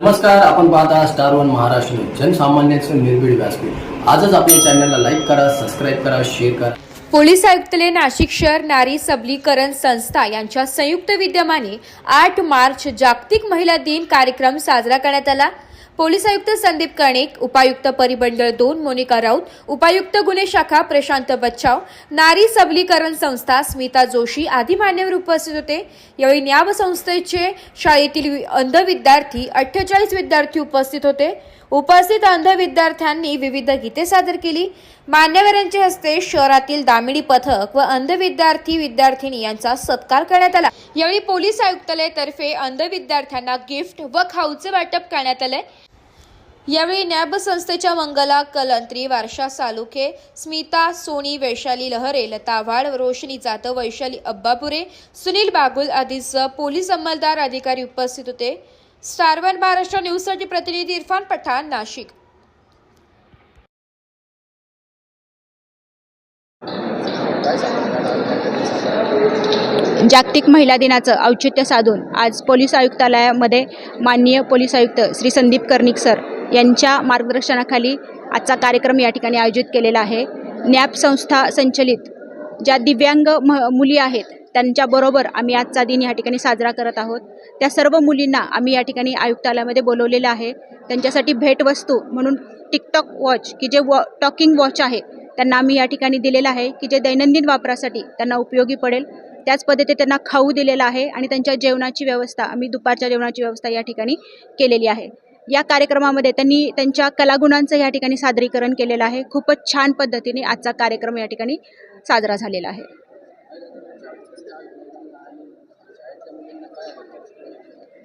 नमस्कार आपण पाहता स्टार वन महाराष्ट्र जनसामान्यांचं निर्भीड व्यासपीठ. आजच आपल्या चॅनलला लाईक करा सबस्क्राईब करा शेअर करा. पोलीस आयुक्तले नाशिक शहर नारी सबलीकरण संस्था यांच्या संयुक्त विद्यमाने आठ मार्च जागतिक महिला दिन कार्यक्रम साजरा करण्यात आला. पोलीस आयुक्त संदीप कर्णिक उपायुक्त परिमंडळ दोन मोनिका राऊत उपायुक्त गुन्हे शाखा प्रशांत बच्चाव नारी सबलीकरण संस्था स्मिता जोशी आदी मान्यवर उपस्थित होते. यावेळी न्याब संस्थेचे शाळेतील अंध विद्यार्थी अठ्ठेचाळीस विद्यार्थी उपस्थित होते. उपस्थित अंध विद्यार्थ्यांनी विविध गीते सादर केली. मान्यवरांच्या हस्ते शहरातील दामिनी पथक व अंध विद्यार्थी विद्यार्थिनी यांचा सत्कार करण्यात आला. यावेळी पोलीस आयुक्तालयातर्फे अंध विद्यार्थ्यांना गिफ्ट व खाऊचे वाटप करण्यात आले. यावेळी नॅब संस्थेच्या मंगला कलंत्री वारशा सालुखे स्मिता सोनी वैशाली लहरे लता वाड रोशनी जाधव वैशाली अब्बापुरे सुनील बागुल आदीसह पोलीस अंमलदार अधिकारी उपस्थित होते. स्टार वन महाराष्ट्र न्यूजसाठी प्रतिनिधी इरफान पठाण नाशिक. जागतिक महिला दिनाचं औचित्य साधून आज पोलीस आयुक्तालयामध्ये माननीय पोलीस आयुक्त श्री संदीप कर्णिक सर यांच्या मार्गदर्शनाखाली आजचा कार्यक्रम या ठिकाणी आयोजित केलेला आहे. नॅप संस्था संचलित ज्या दिव्यांग म मुली आहेत त्यांच्याबरोबर आम्ही आजचा दिन या ठिकाणी साजरा करत आहोत. त्या सर्व मुलींना आम्ही या ठिकाणी आयुक्तालयामध्ये बोलवलेलं आहे. त्यांच्यासाठी भेटवस्तू म्हणून टिकटॉक वॉच की जे वॉ टॉकिंग वॉच आहे त्यांना आम्ही या ठिकाणी दिलेलं आहे की जे दैनंदिन वापरासाठी त्यांना उपयोगी पडेल. त्याच पद्धतीने त्यांना खाऊ दिलेलं आहे आणि त्यांच्या जेवणाची व्यवस्था आम्ही दुपारच्या जेवणाची व्यवस्था या ठिकाणी केलेली आहे. या कार्यक्रमामध्ये त्यांनी त्यांच्या कलागुणांचं या ठिकाणी सादरीकरण केलेलं आहे. खूपच छान पद्धतीने आजचा कार्यक्रम या ठिकाणी साजरा झालेला आहे.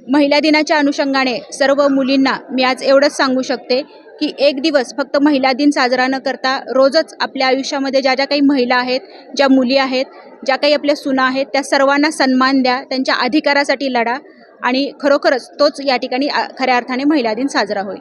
महिला दिनाच्या अनुषंगाने सर्व मुलींना मी आज एवढंच सांगू शकते की एक दिवस फक्त महिला दिन साजरा न करता रोजच आपल्या आयुष्यामध्ये ज्या ज्या काही महिला आहेत ज्या मुली आहेत ज्या काही आपल्या सुना आहेत त्या सर्वांना सन्मान द्या त्यांच्या अधिकारासाठी लढा. आणि खरोखरच तोच या ठिकाणी खऱ्या अर्थाने महिला दिन साजरा होईल.